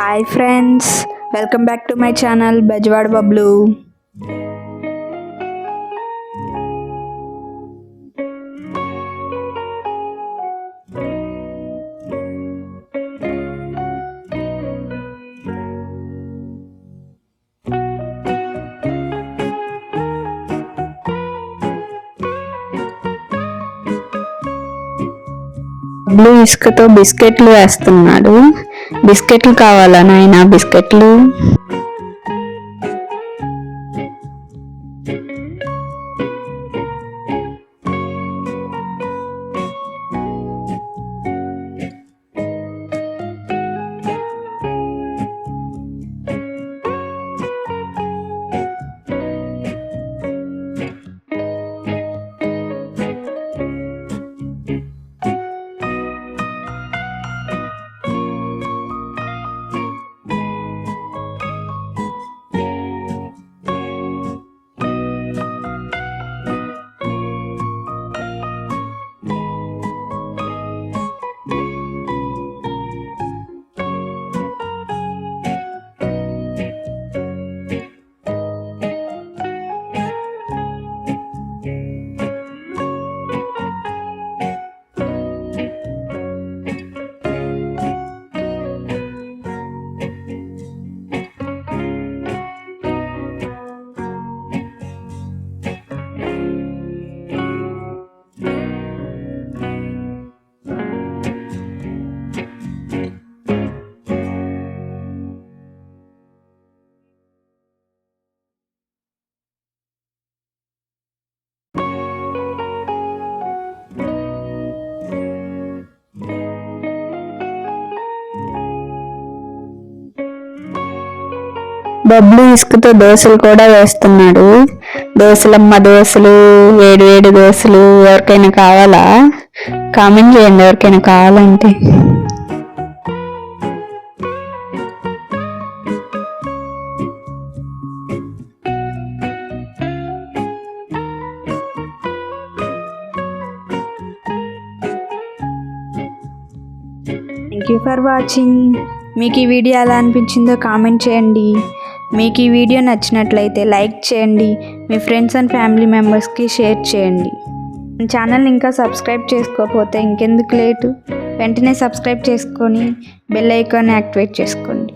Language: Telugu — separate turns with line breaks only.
Hi friends welcome back to my channel Bezawada Bablu blue ఇసుకతో బిస్కెట్లు వేస్తున్నాడు. బిస్కెట్లు కావాలా నాయన? బిస్కెట్లు? బొబ్బులు ఇసుకతో దోశలు కూడా వేస్తున్నాడు. దోశలమ్మ దోశలు వేడి వేడి దోశలు ఎవరికైనా కావాలా? కామెంట్ చేయండి ఎవరికైనా కావాలంటే. థ్యాంక్ యూ ఫర్ వాచింగ్ మీకు ఈ వీడియో ఎలా అనిపించిందో కామెంట్ చేయండి. మీకు ఈ వీడియో నచ్చినట్లయితే లైక్ చేయండి మీ ఫ్రెండ్స్ అండ్ ఫ్యామిలీ మెంబర్స్కి షేర్ చేయండి. మన ఛానల్ ఇంకా సబ్స్క్రైబ్ చేసుకోకపోతే ఇంకెందుకు లేటు? వెంటనే సబ్స్క్రైబ్ చేసుకొని బెల్ ఐకాన్ యాక్టివేట్ చేసుకోండి.